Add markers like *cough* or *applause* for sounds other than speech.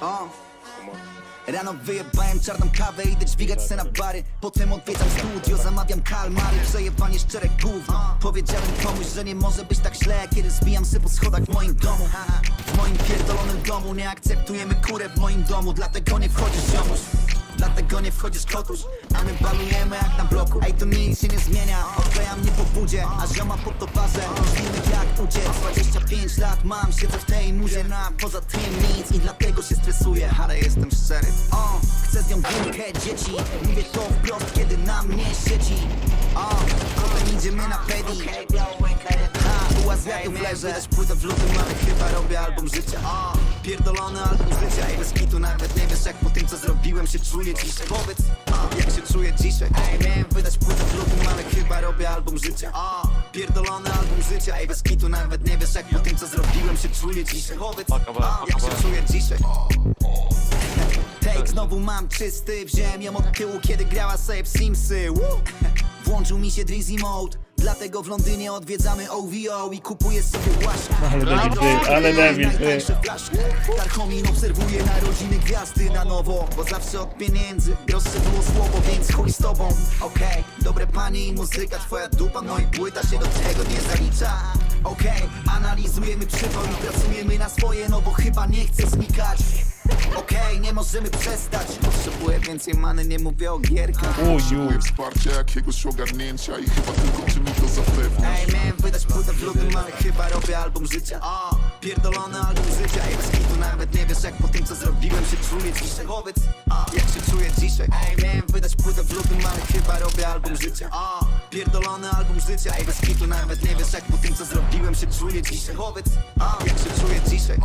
O. Rano wyjebałem czarną kawę, idę dźwigać se na bary. Potem odwiedzam studio, zamawiam kalmary. Przejebanie szczerek gówno. Powiedziałem komuś, że nie może być tak źle Kiedy zbijam se po schodach w moim domu. W moim pierdolonym domu Nie akceptujemy kurę w moim domu Dlatego nie wchodzisz ziomuś. Dlatego nie wchodzisz kotuś. A my balujemy jak na bloku. Ej to nic się nie zmienia. Odkleja mnie po budzie A zioma pod to bazę Filmy jak uciec. 25 lat mam Siedzę w tej muzie Na poza tym nic. I dlatego się Ale jestem szczery. O, chcę z nią dymkę dzieci. Mówię to wprost kiedy na mnie siedzi. O, potem idziemy na pedi. Ha, była z wiatru w leże Wydać płytę w lutym, ale chyba robię album życia. O, pierdolony album życia. Ej, bez kitu nawet nie wiesz jak po tym co zrobiłem się czuję dziś. Powiedz, o, jak się czuję dzisiaj? Miałem wydać płytę w lutym, ale chyba robię album życia. O, pierdolony album życia Ej, bez kitu nawet nie wiesz jak po tym co zrobiłem się czuję dzisiaj. Powiedz, Paka, o, jak się czuję dzisiaj? Take znowu mam czysty Wziąłem ją od tyłu, kiedy grała sobie w Simsy. Woo! *laughs* Włączył mi się Drizzy Mode Dlatego w Londynie odwiedzamy OVO I kupuję sobie łaszkę. Ale ty, ale. Najtańsze flaszki Tarchomin obserwuje narodziny gwiazdy na nowo Bo zawsze od pieniędzy Droższe było słowo, więc chuj z tobą Okej, dobre panie i muzyka Twoja dupa, no i płyta się do tego nie zalicza. Okej, analizujemy przypał i pracujemy na swoje No bo chyba nie chcę znikać. Okej, nie możemy przestać. Potrzebuję więcej many, nie mówię o gierkach. Potrzebuję wsparcia, jakiegoś ogarnięcia i chyba tylko ty mi to zapewnisz Ej, miałem wydać płytę w lutym, ale chyba robię album życia pierdolony album życia Ej, bez kitu nawet nie wiesz jak po tym co zrobiłem się czuję dzisiaj Powiedz, o, jak się czuję dzisiaj? Ej, miałem wydać płytę w lutym, ale chyba robię album życia. O, pierdolony album życia Ej, bez kitu nawet nie wiesz jak po tym co zrobiłem się czuję dzisiaj Powiedz, o, jak się czuję dzisiaj